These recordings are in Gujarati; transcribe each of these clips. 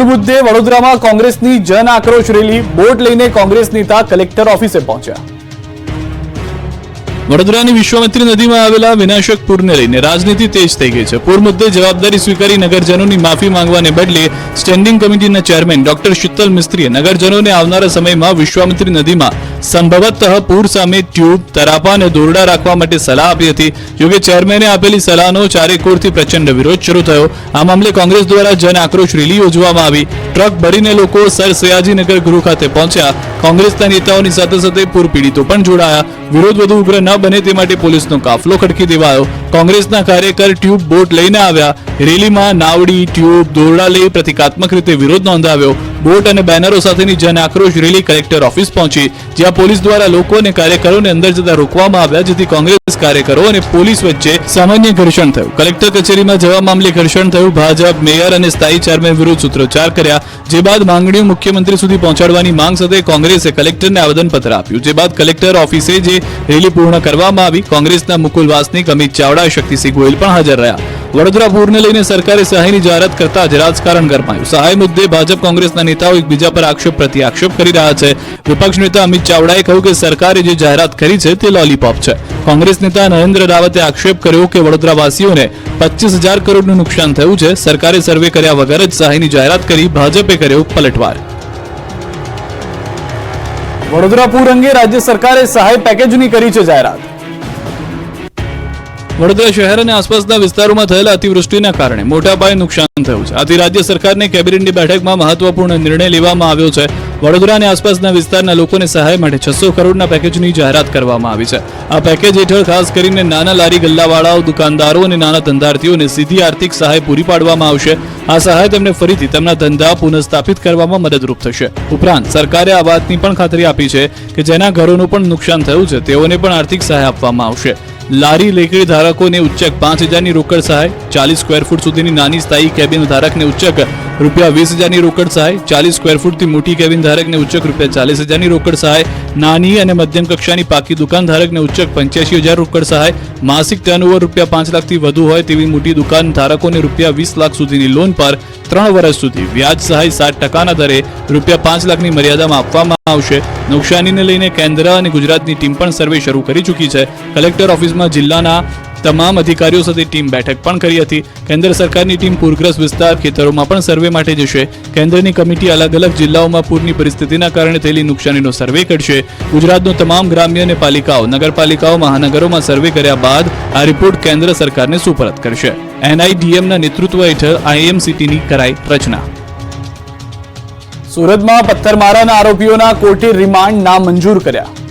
મુદ્દે વડોદરામાં કોંગ્રેસની જન આક્રોશ રેલી. બોટ લઈને કોંગ્રેસ નેતા કલેક્ટર ઓફિસે પહોંચ્યા. વડોદરાની વિશ્વામિત્રી નદીમાં આવેલા વિનાશક પૂરને લઈને રાજનીતિ તેજ થઈ ગઈ છે. પૂર મુદ્દે જવાબદારી સ્વીકારી નગરજનોની માફી માંગવાને બદલે સ્ટેન્ડિંગ કમિટીના ચેરમેન ડોક્ટર શીતલ મિસ્ત્રીએ નગરજનોને આવનારા સમયમાં વિશ્વામિત્રી નદીમાં સંભવતઃ પૂર સામે ટ્યુબ, તરાપા અને દોરડા રાખવા માટે સલાહ આપી હતી. જોકે ચેરમેને આપેલી સલાહનો ચારેકોરથી પ્રચંડ વિરોધ શરૂ થયો. આ મામલે કોંગ્રેસ દ્વારા જન આક્રોશ રેલી યોજવામાં આવી. ટ્રક ભરીને લોકો સર સયાજીનગર ગૃહ ખાતે પહોંચ્યા. કોંગ્રેસના નેતાઓની સાથે સાથે પૂર પીડિતો પણ જોડાયા. વિરોધ વધુ ઉગ્ર ન બને તે માટે પોલીસનો કાફલો ખડકી દેવાયો. કોંગ્રેસના કાર્યકર ટ્યુબ બોટ લઈને આવ્યા. રેલીમાં નાવડી, ટ્યુબ, દોરડા લઈ પ્રતિકાત્મક રીતે વિરોધ નોંધાવ્યો. બોટ અને બેનરો સાથેની જન આક્રોશ રેલી કલેક્ટર ઓફિસ પહોંચી. જ્યાં પોલીસ દ્વારા લોકો અને કાર્યકરોને અંદર જતા રોકવામાં આવ્યા, જેથી કોંગ્રેસ કાર્યકરો અને પોલીસ વચ્ચે સામાન્ય ઘર્ષણ થયું. કલેક્ટર કચેરીમાં જવા મામલે ઘર્ષણ થયું. ભાજપ, મેયર અને સ્થાયી ચેરમેન વિરુદ્ધ સૂત્રોચ્ચાર કર્યા. જે બાદ માંગણીઓ મુખ્યમંત્રી સુધી પહોંચાડવાની માંગ સાથે કોંગ્રેસે કલેક્ટરને આવેદનપત્ર આપ્યું. જે બાદ કલેક્ટર ઓફિસે જે રેલી પૂર્ણ કરવામાં આવી, કોંગ્રેસના મુકુલ વાસનિક અમિત ચાવડા, શક્તિસિંહ ગોયલ પણ હાજર રહ્યા. વડોદરા પૂરને લઈને સરકારે સહાયની જાહેરાત કરતા જ રાજકારણ ગરમાયું. સહાય મુદ્દે ભાજપ કોંગ્રેસના નેતાઓ એકબીજા પર આક્ષેપ પ્રતિ આક્ષેપ કરી રહ્યા છે. વિપક્ષ નેતા અમિત ચાવડાએ કહ્યું કે સરકારે જે જાહેરાત કરી છે તે લોલીપોપ છે. કોંગ્રેસ નેતા નરેન્દ્ર રાવતે આક્ષેપ કર્યો કે વડોદરાવાસીઓને પચીસ હજાર કરોડનું નુકસાન થયું છે. સરકારે સર્વે કર્યા વગર જ સહાયની જાહેરાત કરી ભાજપે કર્યો પલટવાર. વડોદરા પૂર અંગે રાજ્ય સરકારે સહાય પેકેજની કરી છે જાહેરાત. વડોદરા શહેર અને આસપાસના વિસ્તારોમાં થયેલા અતિવૃષ્ટિના કારણે મોટા પાયે નુકસાન થયું છે. આથી રાજ્ય સરકારની કેબિનેટની બેઠકમાં મહત્વપૂર્ણ નિર્ણય લેવામાં આવ્યો છે. વડોદરા અને આસપાસના વિસ્તારના લોકોને સહાય માટે છસો કરોડના પેકેજની જાહેરાત કરવામાં આવી છે. આ પેકેજ હેઠળ ખાસ કરીને નાના લારી ગલ્લાવાળાઓ, દુકાનદારો અને નાના ધંધાર્થીઓને સીધી આર્થિક સહાય પૂરી પાડવામાં આવશે. આ સહાય તેમને ફરીથી તેમના ધંધા પુનઃસ્થાપિત કરવામાં મદદરૂપ થશે. ઉપરાંત સરકારે આ વાતની પણ ખાતરી આપી છે કે જેના ઘરોનું પણ નુકસાન થયું છે, તેઓને પણ આર્થિક સહાય આપવામાં આવશે. લારી લેકડી ધારકોને ઉચ્ચક પાંચ હજારની રોકડ સહાય, ચાલીસ સ્ક્વેર ફૂટ સુધીની નાની સ્થાયી કેબિન ધારકને ઉચ્ચક રૂપિયા વીસ હજારની રોકડ સહાય, ચાલીસ સ્ક્વેર ફૂટથી મોટી કેબિન ધારકને ઉચ્ચક રૂપિયા ચાલીસ હજારની રોકડ સહાય નાની અને મધ્યમ કક્ષાની પાકી દુકાન ધારકને ઉચ્ચક પંચ્યાસી હજાર રોકડ સહાય. માસિક ટર્નઓવર રૂપિયા પાંચ લાખથી વધુ હોય તેવી મોટી દુકાન ધારકોને રૂપિયા વીસ લાખ સુધીની લોન પર ત્રણ વર્ષ સુધી વ્યાજ સહાય સાત ટકાના દરે રૂપિયા પાંચ લાખની મર્યાદામાં આપવામાં આવશે. નુકસાનીને લઈને કેન્દ્ર અને ગુજરાતની ટીમ પણ સર્વે શરૂ કરી ચૂકી છે. કલેક્ટર ઓફિસમાં જિલ્લાના તમામ અધિકારીઓ સાથે ટીમ બેઠક પણ કરી હતી. કેન્દ્ર સરકારની ટીમ પૂરગ્રસ્ત વિસ્તાર ખેતરોમાં પણ સર્વે માટે જશે. કેન્દ્રની કમિટી અલગ અલગ જિલ્લાઓમાં પૂરની પરિસ્થિતિના કારણે થયેલી નુકસાનીનો સર્વે કરશે. ગુજરાતનો તમામ ગ્રામ્ય અને પાલિકાઓ, નગરપાલિકાઓ, મહાનગરોમાં સર્વે કર્યા બાદ આ રિપોર્ટ કેન્દ્ર સરકારને સુપરત કરશે. એનઆઈડીએમના નેતૃત્વ હેઠળ આઈએમસીટીની કરાઈ રચના. સુરતમાં પથ્થરમારાના આરોપીઓના કોર્ટે રિમાન્ડ નામંજૂર કર્યા.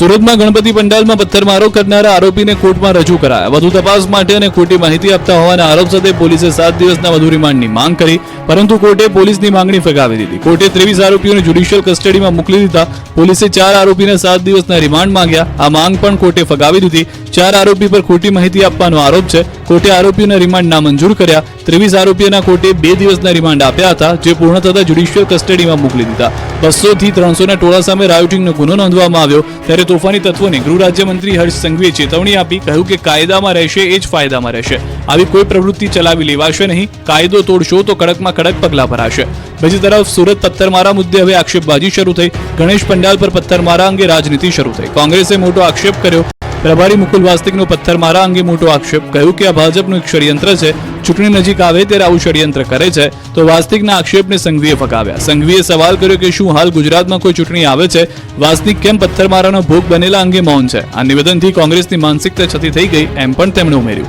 સુરતમાં ગણપતિ પંડાલમાં પથ્થરમારો કરનારા આરોપીને કોર્ટમાં રજૂ કરાયા. વધુ તપાસ માટે અને ખોટી માહિતી આપતા હોવાના આરોપ સાથે પોલીસે સાત દિવસના વધુ રિમાન્ડની માંગ કરી, પરંતુ કોર્ટે પોલીસની માંગણી ફગાવી દીધી. કોર્ટે ત્રેવીસ આરોપીઓને જ્યુડિશિયલ કસ્ટડીમાં મોકલી દીધા. પોલીસે ચાર આરોપીને સાત દિવસના રિમાન્ડ માંગ્યા. આ માંગ પણ કોર્ટે ફગાવી દીધી. ચાર આરોપી પર ખોટી માહિતી આપવાનો આરોપ છે. કોર્ટે આરોપીઓના રિમાન્ડ નામંજૂર કર્યા. ત્રેવીસ આરોપીઓના કોર્ટે બે દિવસના રિમાન્ડ આપ્યા હતા, જે પૂર્ણ થતા જ્યુડિશિયલ કસ્ટડીમાં મોકલી દીધા. બસો થી ત્રણસોના ટોળા સામે રાયોટિંગનો ગુનો નોંધવામાં આવ્યો. ત્યારે તોફાની તત્વોને ગૃહ રાજ્યમંત્રી હર્ષ સંઘવીએ ચેતવણી આપી, કહ્યું કે કાયદામાં રહેશે એ જ ફાયદામાં રહેશે. આવી કોઈ પ્રવૃત્તિ ચલાવી લેવાશે નહીં. કાયદો તોડશો તો કડકમાં કડક પગલાં ભરાશે. બીજી તરફ સુરત પથ્થરમારા મુદ્દે હવે આક્ષેપબાજી શરૂ થઈ. ગણેશ પંડાલ પર પથ્થરમારા અંગે રાજનીતિ શરૂ થઈ. કોંગ્રેસે મોટો આક્ષેપ કર્યો. પ્રભારી મુકુલ વાસ્તિકનો પથ્થરમારા અંગે મોટો આક્ષેપ કહ્યું કે આ ભાજપનું એક ષડયંત્ર છે. ચૂંટણી નજીક આવે ત્યારે આવું ષડયંત્ર કરે છે. તો વાસ્તિકના આક્ષેપને સંઘવીએ ફગાવ્યા. સંઘવીએ સવાલ કર્યો કે શું હાલ ગુજરાતમાં કોઈ ચૂંટણી આવે છે? વાસ્તિક કેમ પથ્થરમારાનો ભોગ બનેલા અંગે મૌન છે? આ નિવેદનથી કોંગ્રેસની માનસિકતા છતી થઈ ગઈ એમ પણ તેમણે ઉમેર્યું.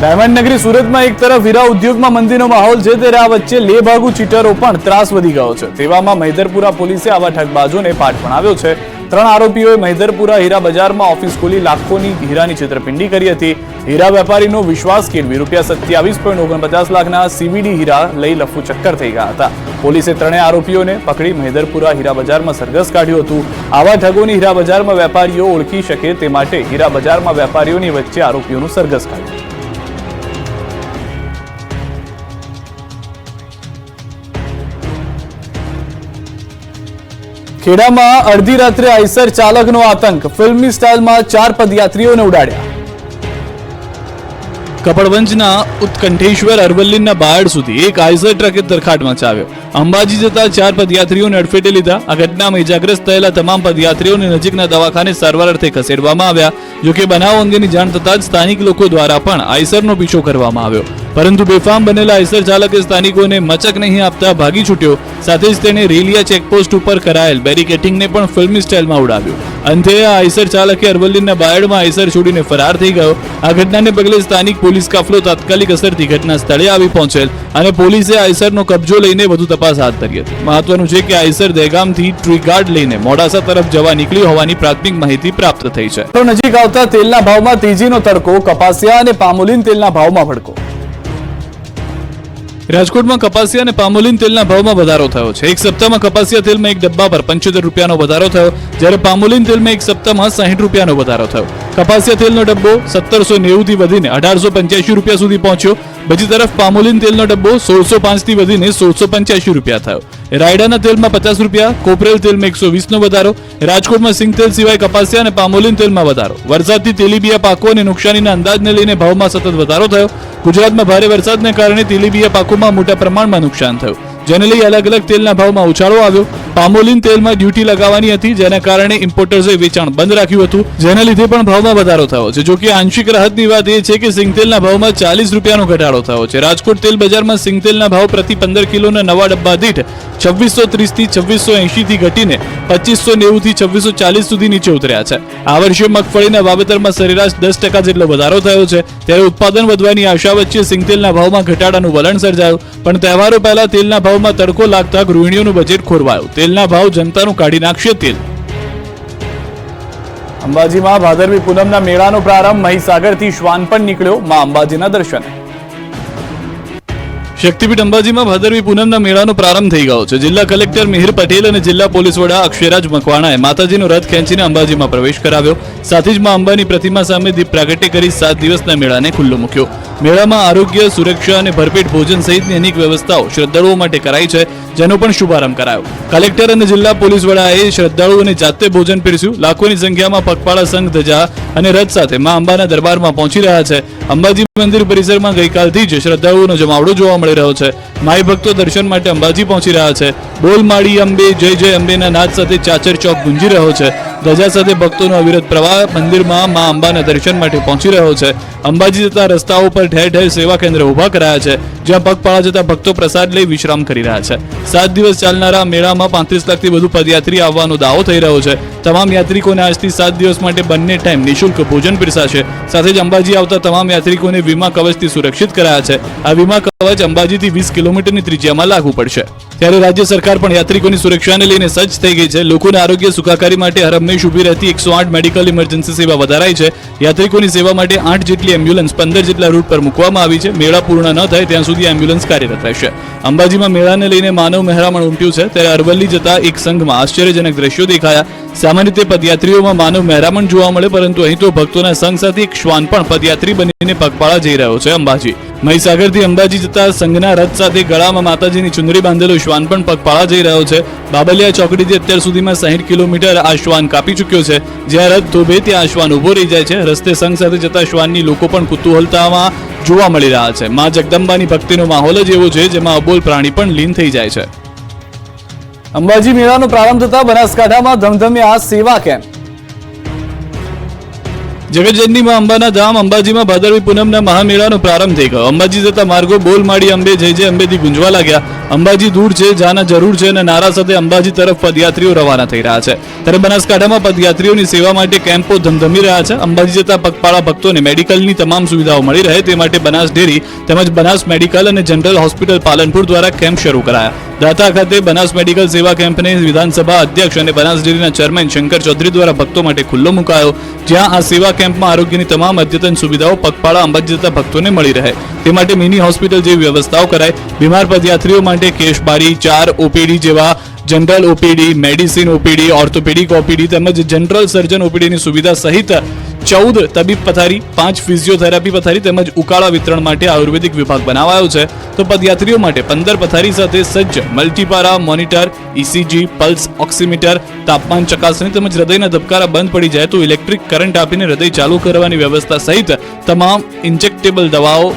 ડાયમંડ નગરી સુરતમાં એક તરફ હીરા ઉદ્યોગમાં મંદીનો માહોલ છે ત્યારે આ વચ્ચે લેભાગુ ચીટરો પણ ત્રાસ વધી ગયો છે. તેવામાં મૈદરપુરા પોલીસે આવા ઠગબાજોને પાઠ ભણાવ્યો છે. ત્રણ આરોપીઓએ મહેદરપુરા હીરા બજારમાં ઓફિસ ખોલી લાખોની હીરાની છેતરપિંડી કરી હતી. હીરા વેપારીનો વિશ્વાસ કેળવી રૂપિયા સત્યાવીસ પોઈન્ટ ઓગણપચાસ લાખના સીવીડી હીરા લઈ લફુ ચક્કર થઈ ગયા હતા. પોલીસે ત્રણેય આરોપીઓને પકડી મહેદરપુરા હીરા બજારમાં સરઘસ કાઢ્યું હતું. આવા ઠગોની હીરા બજારમાં વેપારીઓ ઓળખી શકે તે માટે હીરા બજારમાં વેપારીઓની વચ્ચે આરોપીઓનું સરઘસ કાઢ્યું. ખેડામાં અડધી રાત્રે આઈસર ચાલકનો આતંક. ફિલ્મની સ્ટાઇલમાં ચાર પદયાત્રીઓને ઉડાડ્યા. કપડવંજના ઉત્કંઠેશ્વર અરવલ્લીના બાયડ સુધી એક આઈસર ટ્રકે તરખાટ મચાવ્યો. અંબાજી જતા ચાર પદયાત્રીઓને અડફેટે લીધા. આ ઘટનામાં ઇજાગ્રસ્ત થયેલા તમામ પદયાત્રીઓને નજીકના દવાખાને સારવાર અર્થે ખસેડવામાં આવ્યા. જોકે બનાવ અંગેની જાણ થતાં જ સ્થાનિક લોકો દ્વારા પણ આઈસરનો પીછો કરવામાં આવ્યો. પરંતુ બેફામ બનેલા આઈસર ચાલકે સ્થાનિકોને મચક નહીં આપતા ભાગી છૂટ્યો. સાથે જ તેણે રેલિયા ચેકપોસ્ટ ઉપર કરાયેલ બેરિકેટિંગને પણ ફિલ્મી સ્ટાઇલમાં ઉડાવ્યો. અંતે આ આઈસર ચાલકે અરવલ્લીના બાયડમાં આઈસર છોડીને ફરાર થઈ ગયો. આ ઘટનાને પગલે સ્થાનિક પોલીસ કાફલો તાત્કાલિક અસરથી ઘટના સ્થળે આવી પહોંચેલ અને પોલીસે આઈસરનો કબજો લઈને વધુ તપાસ હાથ ધરી હતી. મહત્વનું છે કે આઈસર દહેગામથી ટ્રીગાર્ડ લઈને મોડાસા તરફ જવા નીકળી હોવાની પ્રાથમિક માહિતી પ્રાપ્ત થઈ છે. તો નજીક આવતા તેલના ભાવમાં તેજીનો તડકો, કપાસિયા અને પામોલીન તેલના ભાવમાં ભડકો. રાજકોટમાં કપાસિયા અને પામોલીન તેલના ભાવમાં વધારો થયો છે. એક સપ્તાહમાં કપાસિયા તેલમાં એક ડબ્બા પર પંચોતેર રૂપિયાનો વધારો થયો, જ્યારે પામોલીન તેલમાં એક સપ્તાહમાં સાહીઠ રૂપિયાનો વધારો થયો. કપાસિયા તેલનો ડબ્બો સત્તરસો નેવુંથી વધીને અઢારસો પંચ્યાસી રૂપિયા સુધી પહોંચ્યો. બીજી તરફ પામોલીન તેલનો ડબ્બો સોળસો પાંચથી વધીને સોળસો પંચ્યાસી રૂપિયા થયો. રાયડાના તેલમાં પચાસ રૂપિયા, કોપરેલ તેલમાં એકસો વીસનો વધારો, રાજકોટમાં સિંગ તેલ સિવાય કપાસિયા અને પામોલીન તેલમાં વધારો. વરસાદથી તેલીબિયા પાકો અને નુકસાનીના અંદાજને લઈને ભાવમાં સતત વધારો થયો. ગુજરાતમાં ભારે વરસાદને કારણે તેલીબિયા પાકોમાં મોટા પ્રમાણમાં નુકસાન થયું. જેને લઈ અલગ અલગ તેલના ભાવમાં ઉછાળો આવ્યો. પામોલીન તેલમાં ડ્યુટી લગાવવાની હતી, જેના કારણે ઇમ્પોર્ટર્સે વેચાણ બંધ રાખ્યું હતું. જેના લીધે પણ ભાવમાં વધારો થયો છે. જોકે આંશિક રાહતની વાત એ છે કે સિંગતેલના ભાવમાં ચાલીસ રૂપિયાનો ઘટાડો થયો છે. રાજકોટ તેલ બજારમાં સિંગતેલના ભાવ પ્રતિ પંદર કિલોના નવા ડબ્બા દીઠ છવ્વીસો ત્રીસથી છવ્વીસો એંશીથી ઘટીને પચીસો નેવુંથી છવ્વીસો ચાલીસ સુધી નીચે ઉતર્યા છે. આ વર્ષે મગફળીના વાવેતરમાં સરેરાશ દસ ટકા જેટલો વધારો થયો છે. ત્યારે ઉત્પાદન વધવાની આશા વચ્ચે સિંગતેલના ભાવમાં ઘટાડાનું વલણ સર્જાયું. પણ તહેવારો પહેલા તેલના ભાવમાં તડકો લાગતા ગૃહિણીઓનું બજેટ ખોરવાયું. તેલના ભાવ જનતાનું કાઢી નાખશે તેલ. અંબાજીમાં ભાદરવી પૂનમના મેળાનો પ્રારંભ મહીસાગરથી શ્વાન પણ નીકળ્યો માં અંબાજીના દર્શને. શક્તિપીઠ અંબાજીમાં ભાદરવી પૂનમના મેળાનો પ્રારંભ થઈ ગયો છે. જિલ્લા કલેક્ટર મિહિર પટેલ અને જિલ્લા પોલીસ વડા અક્ષયરાજ મકવાણાએ માતાજીનો રથ ખેંચીને અંબાજીમાં પ્રવેશ કરાવ્યો. સાથે જ માં અંબાની પ્રતિમા સામે દીપ પ્રાગટ્ય કરી સાત દિવસના મેળાને ખુલ્લો મૂક્યો. મેળામાં આરોગ્ય, સુરક્ષા અને ભરપેટ ભોજન સહિતની અનેક વ્યવસ્થાઓ શ્રદ્ધાળુઓ માટે કરાઈ છે, જેનો પણ શુભારંભ કરાયો. કલેક્ટર અને જિલ્લા પોલીસ વડાએ શ્રદ્ધાળુઓને જાતે ભોજન પીરસ્યું. લાખોની સંખ્યામાં પગપાળા સંઘ ધજા અને રથ સાથે મા અંબાના દરબારમાં પહોંચી રહ્યા છે. અંબાજી મંદિર પરિસરમાં ગઈકાલથી જ શ્રદ્ધાળુઓનો જમાવડો જોવા મળી રહ્યો છે. માઈ ભક્તો દર્શન માટે અંબાજી પહોંચી રહ્યા છે. બોલ માળી અંબે, જય જય અંબેના નાદ સાથે ચાચર ચોક ગુંજી રહ્યો છે. ધજા સાથે ભક્તોનો અવિરત પ્રવાહ મંદિરમાં મા અંબાના દર્શન માટે પહોંચી રહ્યો છે. અંબાજી જતા રસ્તાઓ પર ઠેર ઠેર સેવા કેન્દ્ર ઊભા કરાયા છે, જ્યાં પગપાળા જતા ભક્તો પ્રસાદ લઈ વિશ્રામ કરી રહ્યા છે. સાત દિવસ ચાલનારા મેળામાં પાંત્રીસ લાખથી વધુ પદયાત્રી આવવાનો દાવો થઈ રહ્યો છે. તમામ યાત્રિકોને આજથી સાત દિવસ માટે બંને ટાઈમ નિઃશુલ્ક ભોજન પીરસાશે. સાથે જ અંબાજી આવતા તમામ યાત્રિકોને વીમા કવચથી સુરક્ષિત કરાયા છે. આ વીમા કવચ અંબાજીથી વીસ કિલોમીટરની ત્રિજ્યામાં લાગુ પડશે. ત્યારે રાજ્ય સરકાર પણ યાત્રિકોની સુરક્ષાને લઈને સજ્જ થઈ ગઈ છે. લોકોના આરોગ્ય સુખાકારી માટે હરમેશ ઊભી રહેતી એકસો આઠ મેડિકલ ઇમરજન્સી સેવા વધારાઈ છે. યાત્રિકોની સેવા માટે આઠ જેટલી એમ્બ્યુલન્સ પંદર જેટલા રૂટ પર મૂકવામાં આવી છે. મેળા પૂર્ણ ન થાય ત્યાં સુધી એમ્બ્યુલન્સ કાર્યરત રહેશે. અંબાજીમાં મેળાને લઈને માનવ મહેરામણ ઉમટ્યું છે. ત્યારે અરવલ્લી જતા એક સંઘમાં આશ્ચર્યજનક દ્રશ્યો દેખાયા. સામાન્ય રીતે પદયાત્રીઓમાં માનવ મહેરામણ જોવા મળે, પરંતુ અહીં તો ભક્તોના સંઘ સાથે એક શ્વાન પણ પદયાત્રી બનીને પગપાળા જઈ રહ્યો છે અંબાજી. મહીસાગરથી અંબાજી જતા સંઘના રથ સાથે ગળામાં માતાજીની ચુંદડી બાંધેલો શ્વાન પણ પગપાળા જઈ રહ્યો છે. બાબલિયા ચોકડીથી અત્યાર સુધીમાં સાહીઠ કિલોમીટર આ શ્વાન કાપી ચૂક્યો છે. જ્યાં રથ ધોબે ત્યાં આ શ્વાન ઊભો રહી જાય છે. રસ્તે સંઘ સાથે જતા શ્વાનની લોકો પણ કુતૂહલતામાં જોવા મળી રહ્યા છે. મા જગદંબાની ભક્તિનો માહોલ જ એવો છે જેમાં અબોલ પ્રાણી પણ લીન થઈ જાય છે. અંબાજી મેળાનો પ્રારંભ થતા બનાસકાંઠામાં ધમધમ્યા સેવા કેમ્પ જગતજનની માં અંબાના ધામ અંબાજીમાં ભાદરવી પૂનમના મહામેળાનો પ્રારંભ થઈ ગયો. અંબાજી જતા માર્ગો બોલ માડી અંબે જય જય, અંબેથી ગુંજવા લાગ્યા. અંબાજી દૂર છે જાના જરૂર છે અને નારા સાથે અંબાજી તરફ પદયાત્રીઓ રવાના થઈ રહ્યા છે. ત્યારે બનાસકાંઠામાં પદયાત્રીઓની સેવા માટે કેમ્પો ધમધમી રહ્યા છે. અંબાજી જતા પગપાળા ભક્તોને મેડિકલની તમામ સુવિધાઓ મળી રહે તે માટે બનાસ ડેરી તેમજ બનાસ મેડિકલ અને જનરલ હોસ્પિટલ પાલનપુર દ્વારા કેમ્પ શરૂ કરાયા. દાતા ખાતે બનાસ મેડિકલ સેવા કેમ્પને વિધાનસભા અધ્યક્ષ અને બનાસ ડેરીના ચેરમેન શંકર ચૌધરી દ્વારા ભક્તો માટે ખુલ્લો મુકાયો, જ્યાં આ સેવા કેમ્પમાં આરોગ્યની તમામ અદ્યતન સુવિધાઓ પગપાળા અંબાજી જતા ભક્તોને મળી રહે. તે માટે મિની હોસ્પિટલ જેવી વ્યવસ્થાઓ કરાય બીમાર પદયાત્રીઓ માટે કેશબારી, ચાર ઓપીડી જેવા general OPD, medicine OPD, orthopedic OPD તેમજ જનરલ સર્જન ઓપીડીની સુવિધા સહિત ચૌદ તબીબ પથારી, પાંચ ફિઝિયોથેરાપી પથારી તેમજ ઉકાળા વિતરણ માટે આયુર્વેદિક વિભાગ બનાવાયો છે. તો પદયાત્રીઓ માટે પંદર પથારી સાથે સજ્જ multipara, monitor ECG pulse, oximeter, તાપમાન ચકાસણી તેમજ હૃદયના ધબકારા બંધ પડી જાય તો ઇલેક્ટ્રિક કરંટ આપીને હૃદય ચાલુ કરવાની વ્યવસ્થા સહિત તમામ ઇન્જેક્ટેબલ દવાઓ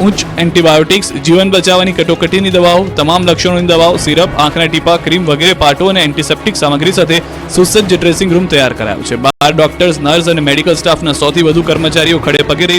ઉચ્ચ એન્ટીબાયોટિક્સ, જીવન બચાવવાની કટોકટીની દવાઓ, તમામ લક્ષણોની દવાઓ, સિરપ, આંખના ટીપા, ક્રીમ વગેરે પાટો અને એન્ટિસેપ્ટિક સામગ્રી સાથે સુસજ્જ ડ્રેસિંગ રૂમ તૈયાર કરાયો છે. બાર ડોક્ટર્સ, નર્સ અને મેડિકલ સ્ટાફના સૌથી વધુ કર્મચારીઓ ખડે પગે રહી